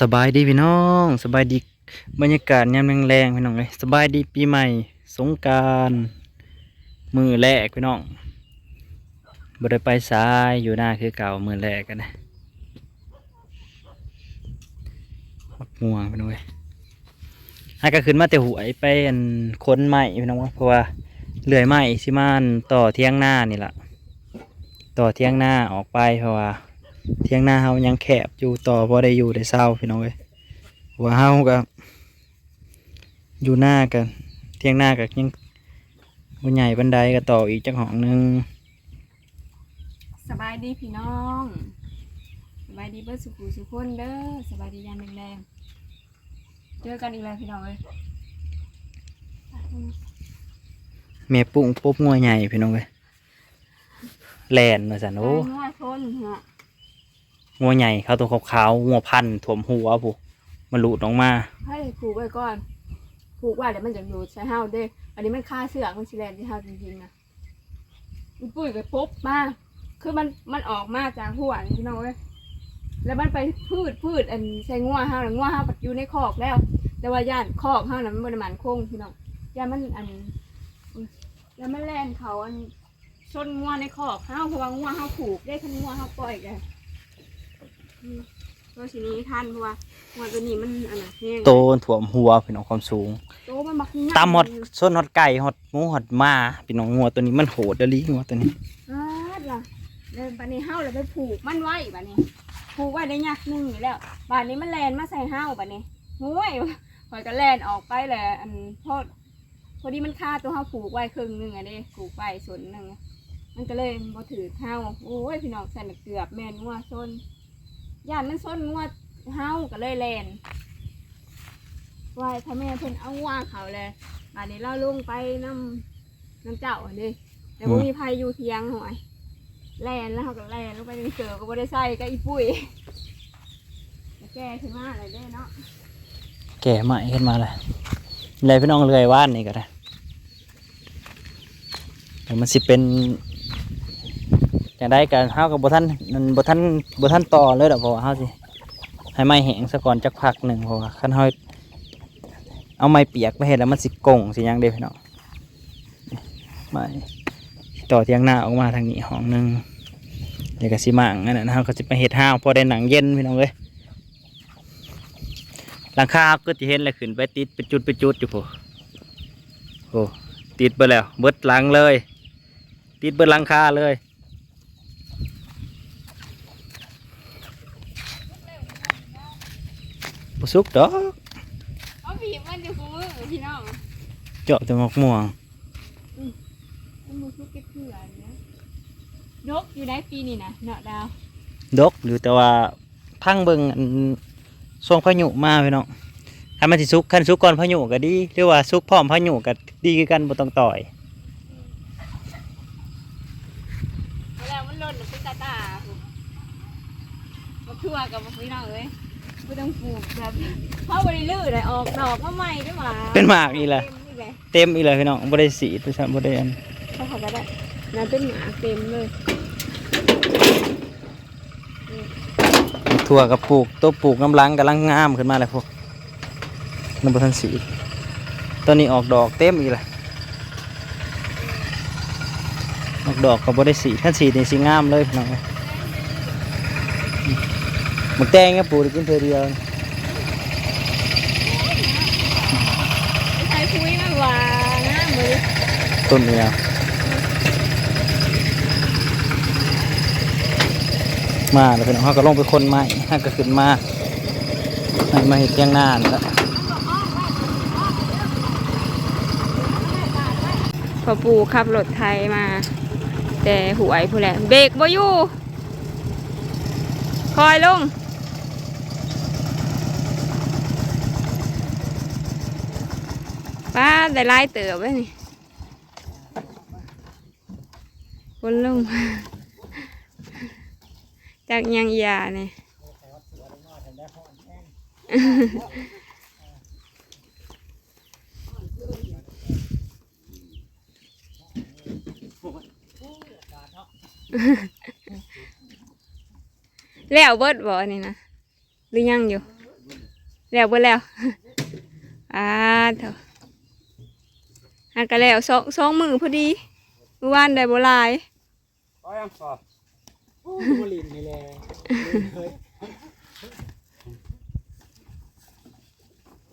สบายดีพี่น้องสบายดีบรรยากาศยามแรงๆพี่น้องเลยสบายดีปีใหม่ สงการมือแรกพี่น้องบ่ได้ไปสายอยู่หน้าคือเก่ามือแรกกันนะหดม่วงพี่น้องเลยให้ก็ขึ้นมาแต่หวยไปอันค้นใหม่พี่น้องเพราะว่าเลื่อยใหม่สิมานต่อเที่ยงหน้านี่แหละต่อเที่ยงหน้าออกไปเพราะว่า เที่ยงหน้าเฮายังแคบอยู่ต่อพอได้อยู่ได้เศร้าพี่น้องเอ้ยหัวเฮาก็อยู่หน้ากันเที่ยงหน้าก็ยังบ่ใหญ่บันไดก็ต่ออีกจักห้องหนึงสบายดีพี่น้องสบายดีเบิร์สุขุสุขคนเด้อสบายดียามแรงๆเจอกันอีกแล้วพี่น้องเอ้ยแม่ปุ้งปุ๊บงัวใหญ่พี่น้องเอ้ยแล่นว่าซั่นโอ้โอ้นัวทนฮะ งัวใหญ่เขาตัวขาวๆงัวพันธุ์ถ่วมหัวผู้มันหลุดออกมาให้ผูกไว้ก่อนผูกไว้เดี๋ยวมันจะอยู่ใช้เฮาเด้ออันนี้มันค่าเสือกมันชิแลนที่เฮาจริงๆนะมันปุ้ยไปปุ๊บมาคือมันมันออกมาจากหัวนี่พี่น้องเอ้ยแล้วมันไปพืชพืชอันใส่งัวเฮาแล้วงัวเฮาปัดอยู่ในคอกแล้ว แต่ว่าย่านคอกเฮานั้นมันบ่ได้หมันคงพี่น้องย่านมันอันอุ๊ยย่านมันแล่นเขาอันชนงัวในคอกเฮาเพราะว่างัวเฮาผูกได้คันงัวเฮาปล่อยกันอืม ตัวสีนี้ทันเพราะว่างัวตัวนี้มันอันน่ะแห้งโตถ่วมหัวพี่น้องความสูงโตมันบักใญ่ตามหดส้นหดไก่หดหมูหดหมาพี่น้องงัวตัวนี้มันโหดเดลีงัวตัวนี้อ่าล่ะแล้วบัดนี้เฮาเลยไปผูกมันไว้บัดนี้ ผูกไว้ได้ยักหนึงอยู่แล้วบัดนี้มันแลนมาใส่เฮาบัดนี้โอ้ยข่อยก็แลนออกไปแหละอันพอพอดีมันคาตัวเฮาผูกไว้ครึ่งหนึงอะเด้ผูกไว้ส่วนหนึงอะมันก็เลยบ่ถือเฮาโอ้ยพี่น้องใส่เกือบแม่นงัวซน ย่านมันซนงัวเฮาก็เลยแลนไว้ถ้าแม่เพิ่นเอางัวเขาเลยบัดนี้เราลงไปน้ำน้ำเจ้าอันเด้แต่บ่มีภัยอยู่เทียงหวยแลนแล้วเขาก็แลนลงไปในเสือก็บ่ได้ใส่ก็อีปุ้ยแก้ขึ้นมาอะไรได้เนาะแก่ใหม่ขึ้นมาเลยเลยพี่น้องเลื่อยว่านนี่ก็ได้มันสิเป็น อย่างได้กันเฮากับบท่านนั่นบท่านบท่านต่อเลยดอกเพราะว่าเฮาสิให้ไม้แห้งซะก่อนจักพักหนึ่งเพราะว่าคันเฮาเอาไม้เปียกไปเห็นแล้วมันสิกงสิยังเด้พี่น้องไม้ต่อเตียงหน้าออกมาทางนี้ห้องหนึ่งเดี๋ยวก็สิมั่งนั่นนะเฮาก็สิไปเฮ็ดห้าวพอได้หนังเย็นพี่น้องเอ้ยหลังคาก็จะเห็นแล้วขึ้นไปติดเป็นจุดเป็นจุดอยู่พอโอ้ติดไปแล้วเบิดหลังเลย ติดเบิดหลังคาเลย บุสุกดอกเอาผีมันอยู่ฟูมือพี่น้องเจาะจะมกม่วงมันมือทุกเก็บเผื่อเนี่ยนกอยู่ได้ปีนี่นะเนาะดาวดกหรือแต่ว่าพังเบิงอันช่วงพายุมาพี่น้องถ้ามันสิสุกคันสุกก่อนพายุก็ดีหรือว่าสุกพร้อมพายุก็ดีคือกันบ่ต้องต่อยแล้วมันหล่นเป็นตาตามาทั่วกับพี่น้องเอ้ย ไม่ต้องปลูกแบบเพราะบริลื้อเลยออกดอกมาใหม่ด้วยหว่าเป็นหมากอีแหละ เต็มนี่แหละเต็มอีเลยพี่น้องบ่ได้สีดบ่ได้อันเขาเขาก็ได้นั่นเป็นหมาเต็มเลยถั่วกับปลูกตัวปลูกน้ำลังกำลังงามขึ้นมาเลยพวกน้ำบทันสีตอนนี้ออกดอกเต็มอีกเลยออกดอกกับบได้สีท่านสีนี่สีงามเลยพี่น้อง หมึกแตงก็ปลูกได้กินเธอเดียวใช้คุยมากกว่านะมือต้นเดียวมาแล้วพี่น้องเขาก็ลงไปคนไม้ห้าก็ขึ้นมาให้มาเห็ดเที่ยงหน้านั่นแหล้วพอปูขับรถไทยมา แต่หวยผู้แหละเบรกบ่อยู่คอยลง ป้าได้ไล่เติบไว้นี่คนลงจากยังยาเนี่ยแล้วเบิดบ่นี่นะหรือยังอยู่แล้วเบ่แล้วอ่าเถอะ อันก็แล้วสองสองมือพอดีเมื่อวานได้บ่หลายอ๋อยังต่อโอ้ยลินนี่แหละเฮ้ย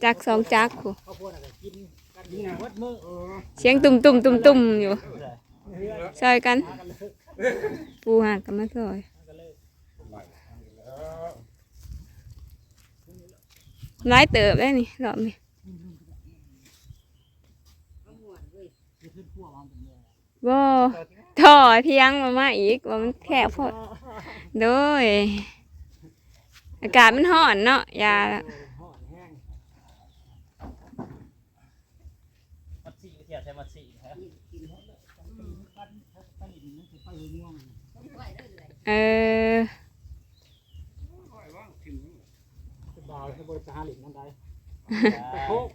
จักสองจักผู้ข้าวโพดอะไรกินกันกินวัดมือเออเสียงตุ่มตุ่มตุ่มตุ่มๆอยู่ซอยกันปูหากันมาซอยหลายเติบได้นี่รอบนี้ บ่ท่อเที่ยงมามาอีกว่ามันแคบพอดโดย อากาศมันร้อนเนาะอยาห่อนแห้งมัดสีเทียใช้มัดสีครับเออสบายให้บริการหลินนั่นได้ไปโคก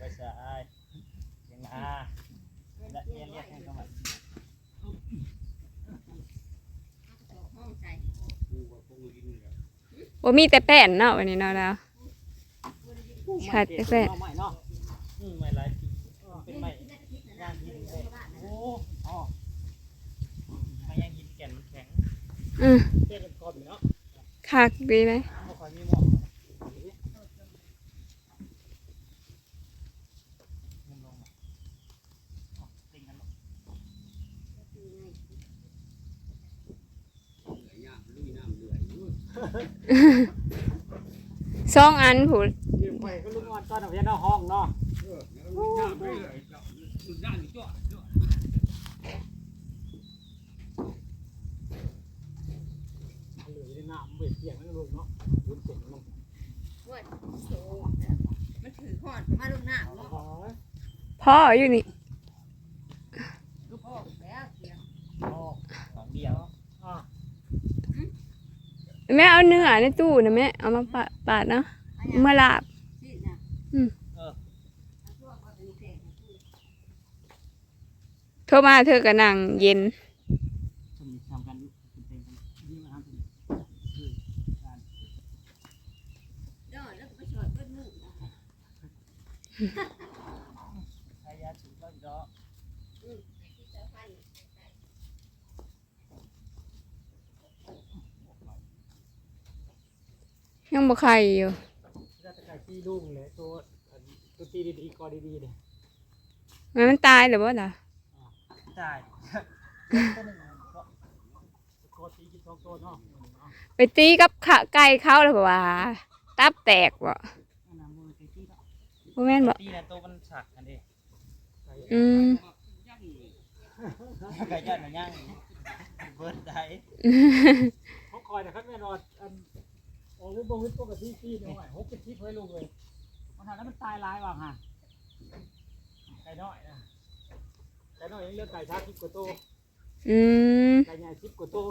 ไปใช่ยังอาและเรียนเรียกให้เข้ามา บ่มีแต่แป้นเนาะวันนี้เนาะแล้วชัดแต่แฟนเอาใหม่เนาะอืมไม่หลายปีเป็นไม่ย่างหินเลยโอ้อ๋อไม่ย่างหินแก่นมันแข็งอือเทียบกันก่อนเนาะ คักดีเลย ไม่ค่อยมีหมอก มันลงมาอ๋อติงกันลง สองอันผู้ยืมไปก็ลูกอ่อนตอนเอาเพียนเอาห้องเนาะเหลือใแม่เอาเนื้อในตู้นะแม่เอามาปาดปาดเนาะเมื่อลาบที่น่ะเออเอาตัวก็เป็นแขกโทรมาเธอก็นั่งเย็นสนิททำกันเป็นเพลงกันนี่มาทำเป็นคือการเด้อแล้วก็ไปชดเบิ้ลมือนะใช้ยาสูบแล้วอีกแล้ว อืมที่เจ้าพันธุ์ ยังบ่ใครอยู่ราชการที่ลุงเลยตัวอันตัวตีดีๆกอดีๆเนี่ยมันมันตายหรือบ่ล่ะจ่ายกอตีกินสองตัวเนาะเนาะไปตีกับขะไก่เขาแล้วก็ว่าตับแตกบ่อันนั้นมือตีที่เนาะบ่แม่นบ่ตีนะตัวมันสักอันนี้อืมไก่ย่างมันย่างเบิร์ดได้เขาคอยนะครับแม่นอนอัน โอ้ยบ่วิปกติที่หน่อยหกเป็นที่ไว้ลุงเลยมันทำแล้วมันตายร้ายว่ะฮะไก่น้อยนะไก่น้อยยังเลือกไก่ชาสิบกว่าตัวอืมไก่ใหญ่สิบกว่าตัว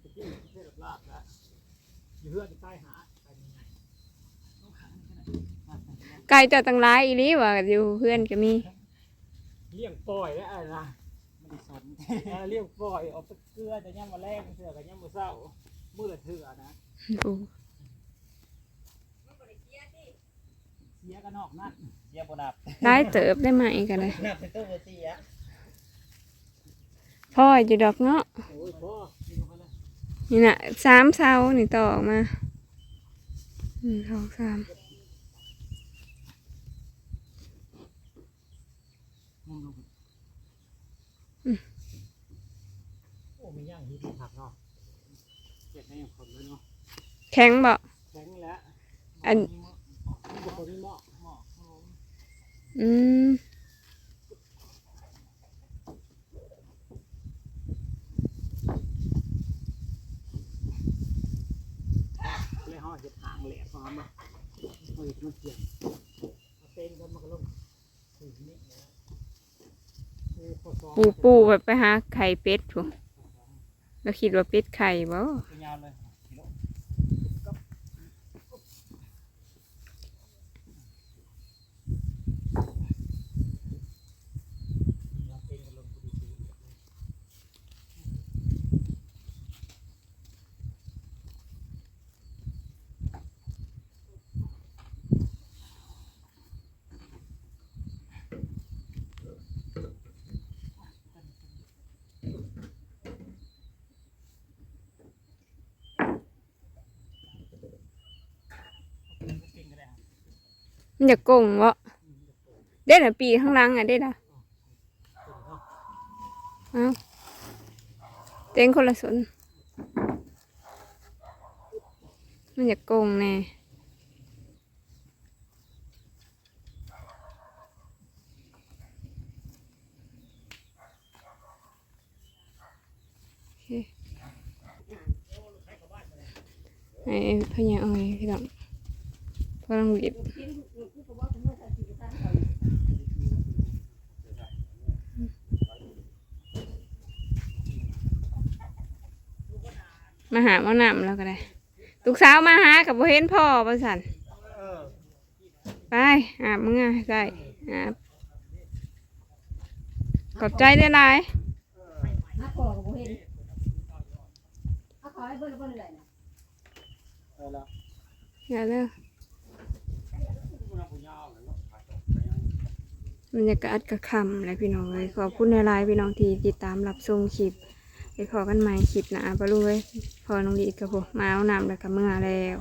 ที่เพื่อนลาบนะอยู่เพื่อนใต้หาไก่ใหญ่ไก่เจ้าตั้งหลายอีหลีว่าอยู่เพื่อนก็มีเลี้ยงปล่อยแล้วอะไรนะไม่ได้สนเออเลี้ยงปล่อยเอาไปเกลือแต่ย่ำมาแรกเสือกับย่ำมาเศร้า มือละเถื่อนะโอ้เสียกันนอกนั่นเยี่ยบนับหลายเติบได้ไหมกันเลยนับเป็นตัวเบอร์สี่อะพ่ออยู่ดอกเนาะโอ้ยพ่อกินลงไปเลยนี่น่ะสามเสานี่ต่อออกมาหนึ่งสองสาม งมลงไปโอ้มีย่างหินหักเนาะเจ็บ ในอย่างคนเลยเนาะแข็งบ่แข็งแล้วอันมีบุคคลที่เหมาะเหมาะอืมเลยห่อเห็ดหางแหลกมามาเอาเห็ดมันเกี่ยงเอาเต้นกันมันก็ลงถึงนี่นะโอ้ข้อสองปูปูแบบไปหาไข่เป็ดถูเราคิดว่าเป็ดไข่บ่ ตัวยาวเลยกิโล เอาเต้นกันลงพอดีๆ มันจะกงวะเด็ดอะปีข้างล่างอะเด็ดอะเอ้าเต็งคนละสนมันจะกงแน่ไอ้พญาอ้อยพี่น้องพลังบีบ มาหาหมอนำแล้วก็ได้ลูกสาวมาหากับบ่เห็นพ่อประสันไปอาบมึงอะใส่อาบขอบใจได้หลายหาพ่อก็บ่เห็นเอาขอให้เบิ่งเบิ่งเลยนะเอาละอย่าเลิกบรรยากาศกระคำเลยพี่น้องเลยขอบคุณในไลน์พี่น้องที่ติดตามรับชมคลิป ไปขอกันใหม่คลิปหนะปะลุงเลยพอน้องดีกับผมมาเอาน้ำแล้วกับเมื่อแล้ว